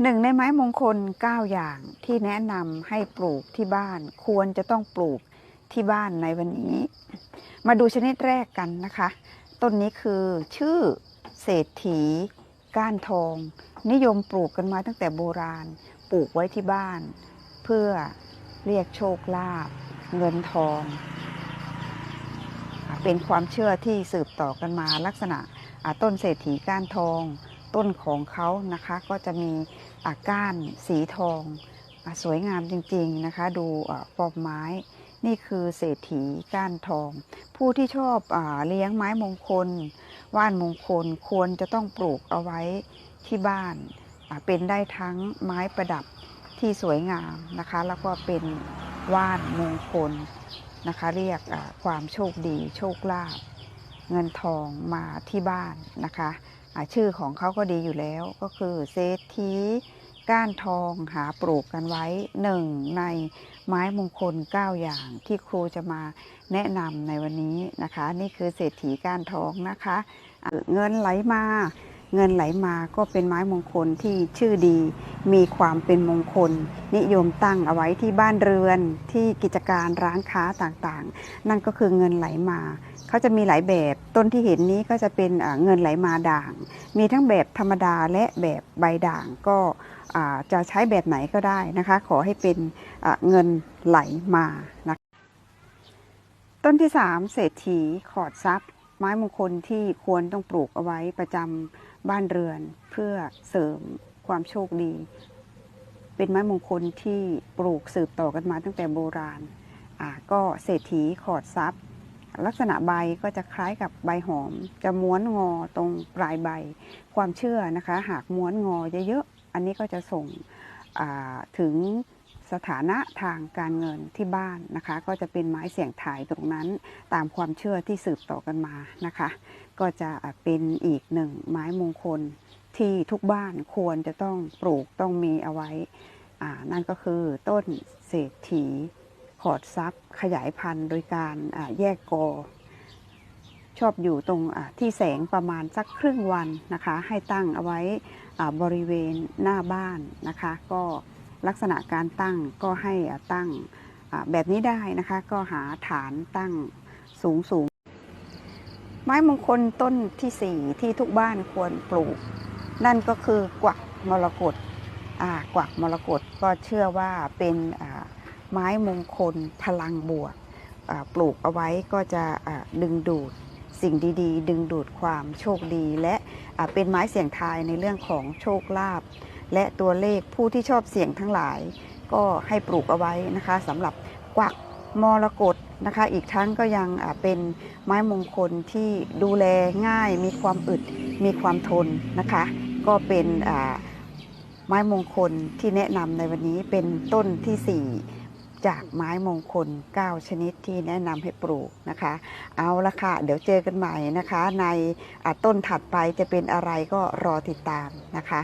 หนึ่งในไม้มงคล 9 อย่างที่แนะนำให้ปลูกที่บ้านควรจะต้องปลูกที่บ้านในวันนี้ มาดูชนิดแรกกันนะคะ ต้นนี้คือชื่อเศรษฐี ก้านทอง นิยมปลูกกันมาตั้งแต่โบราณปลูกไว้ที่บ้าน เพื่อเรียกโชคลาภเงินทอง เป็นความเชื่อที่สืบต่อกันมาลักษณะต้นเศรษฐีก้านทอง ต้นของเขานะคะก็จะมีอาก้านสีทองอสวยงามจริงๆนะคะ ดูฟอร์มไม้นี่คือเศรษฐีก้านทอง ผู้ที่ชอบอเลี้ยงไม้มงคล ว่านมงคลควรจะต้องปลูกเอาไว้ที่บ้านเป็นได้ทั้งไม้ประดับที่สวยงามนะคะ แล้วก็เป็นว่านมงคลนะคะ เรียกความโชคดีโชคลาภเงินทองมาที่บ้านนะคะ ชื่อของเขาก็ดีอยู่แล้วก็คือเศรษฐีก้านทองหาปลูกกันไว้หนึ่งในไม้มงคล 9 อย่างที่ครูจะมาแนะนำในวันนี้นะคะ นี่คือเศรษฐีก้านทองนะคะอะเงินไหลมา เงินไหลมาก็เป็นไม้มงคลที่ชื่อดี มีความเป็นมงคล นิยมตั้งเอาไว้ที่บ้านเรือนที่กิจการร้านค้าต่างๆ นั่นก็คือเงินไหลมา เขาจะมีหลายแบบต้นที่เห็นนี้ก็จะเป็นเงินไหลมาด่าง มีทั้งแบบธรรมดาและแบบใบด่างก็จะใช้แบบไหนก็ได้นะคะ ขอให้เป็นเงินไหลมานะต้นที่ 3 เศรษฐีขอดทรัพย์ ไม้มงคลที่ควรต้องปลูกเอาไว้ประจำบ้านเรือนเพื่อเสริมความโชคดี เป็นไม้มงคลที่ปลูกสืบต่อกันมาตั้งแต่โบราณก็เศรษฐีขอดทรัพย์ ลักษณะใบก็จะคล้ายกับใบหอม จะม้วนงอตรงปลายใบ ความเชื่อนะคะ หากม้วนงอเยอะๆอันนี้ก็จะส่งถึงสถานะทางการเงินที่บ้านนะคะ ก็จะเป็นไม้เสี่ยงทายตรงนั้นตามความเชื่อที่สืบต่อกันมานะคะ ก็จะเป็นอีกหนึ่งไม้มงคลที่ทุกบ้านควรจะต้องปลูกต้องมีเอาไว้นั่นก็คือต้นเศรษฐี ขอดซับขยายพันธุ์โดยการแยกกอ ชอบอยู่ตรงที่แสงประมาณสักครึ่งวันนะคะ ให้ตั้งเอาไว้บริเวณหน้าบ้านนะคะ ก็ลักษณะการตั้งก็ให้ตั้งแบบนี้ได้นะคะ ก็หาฐานตั้งสูงสูงไม้มงคลต้นที่สี่ที่ทุกบ้านควรปลูก นั่นก็คือกวักมรกตกวักมรกตก็เชื่อว่าเป็น ไม้มงคลพลังบวกปลูกเอาไว้ก็จะดึงดูดสิ่งดีๆ ดึงดูดความโชคดี และเป็นไม้เสี่ยงทายในเรื่องของโชคลาภและตัวเลขผู้ที่ชอบเสี่ยงทั้งหลาย ก็ให้ปลูกเอาไว้นะคะสำหรับกวักมรกตนะคะอีกทั้งก็ยังเป็นไม้มงคลที่ดูแลง่าย มีความอึด มีความทนนะคะ ก็เป็นไม้มงคลที่แนะนำในวันนี้เป็นต้นทีสี่4 จากไม้มงคล 9 ชนิดที่แนะนำให้ปลูกนะคะ เอาละค่ะ เดี๋ยวเจอกันใหม่นะคะ ในต้นถัดไปจะเป็นอะไรก็รอติดตามนะคะ